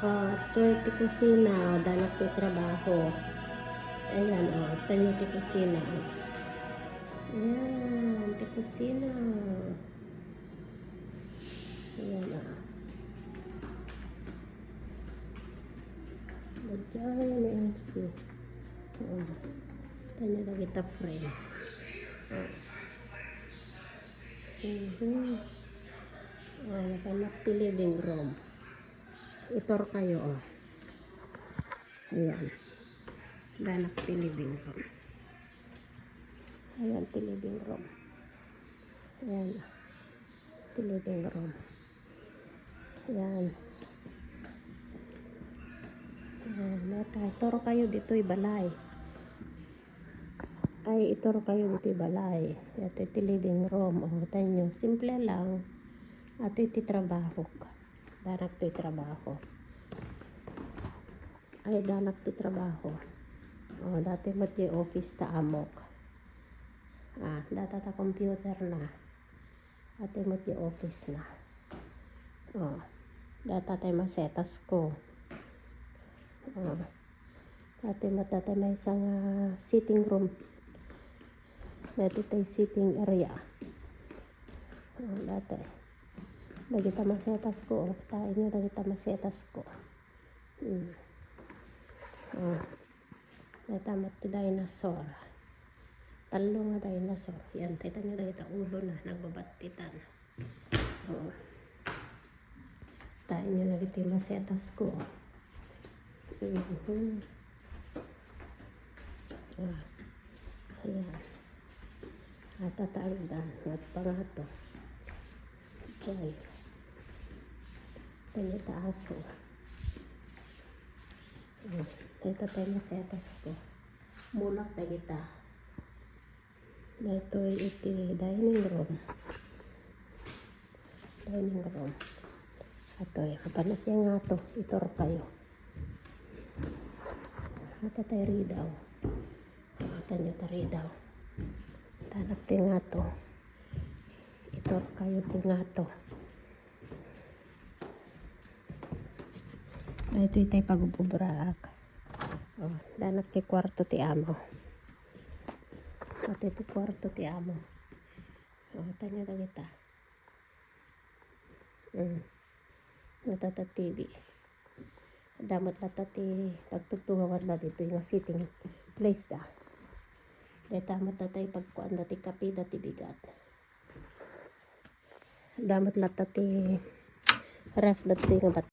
Oh, ito ito kusina. Oh, danak ti trabaho. Ayan, oh. Yung ti kusina. oh. Ayan, ti kusina. Ayan, oh. Lagyan na MC. Oh. Ito nyo na kita frame. Oh. Mhm. Oh, nakanap ti living room. Itor kayo, oh. Ayan. Danak ti living room. Ayan, ti living room. Ayan. Ti living room. Ayan. Ayan, nata. Itoro kayo dito balay. Ay, itoro kayo dito balay. Ito ti living room. O, tayo nyo. Simple lang. Ato iti trabaho ka. Danak ti trabaho. Ay, danak ti trabaho. O, dati mo ti office ta amok. Ah, data ta computer na. Ate mo ti office na. O, data tayo masetas ko. O, dati mo dati may isang ah, sitting room. Dati tayo sitting area. O, dati. Lagi ta masetas ko. O, tayo nyo, lagi ta masetas ko. Hmm. O, dati mo ti dinosaur. Talo nga dinosaur. Yan, kita nyo dahil ulo na, nagbabatitan. Oo. Tayo nyo lagi tayo masetas ko. Mhm. Ah. Ayan. At tatagdan. At pangato. Diyan. Tayo taas ko. Oh, tayo tayo masetas ko. Mulak tayo kita. Ito iti dining room. Dining room. Ato ay kapanak niya nga to. Itor kayo. Ata tayo ridaw. Ata niyo tayo ridaw. Tanak tayo nga to. Itor kayo to nga to. Ay, ito itay pagububrak. Oh, danak ti kwarto ti amo. Ito ti kwarto ti amo. Oh, tanya na kita. Mm. Natata TV. Damat lata ti pagtugtungawan na dito yung sitting place da. Dito amat na tayo pagkuan na ti kape da ti bigat. Damat lata ti ref da ti nga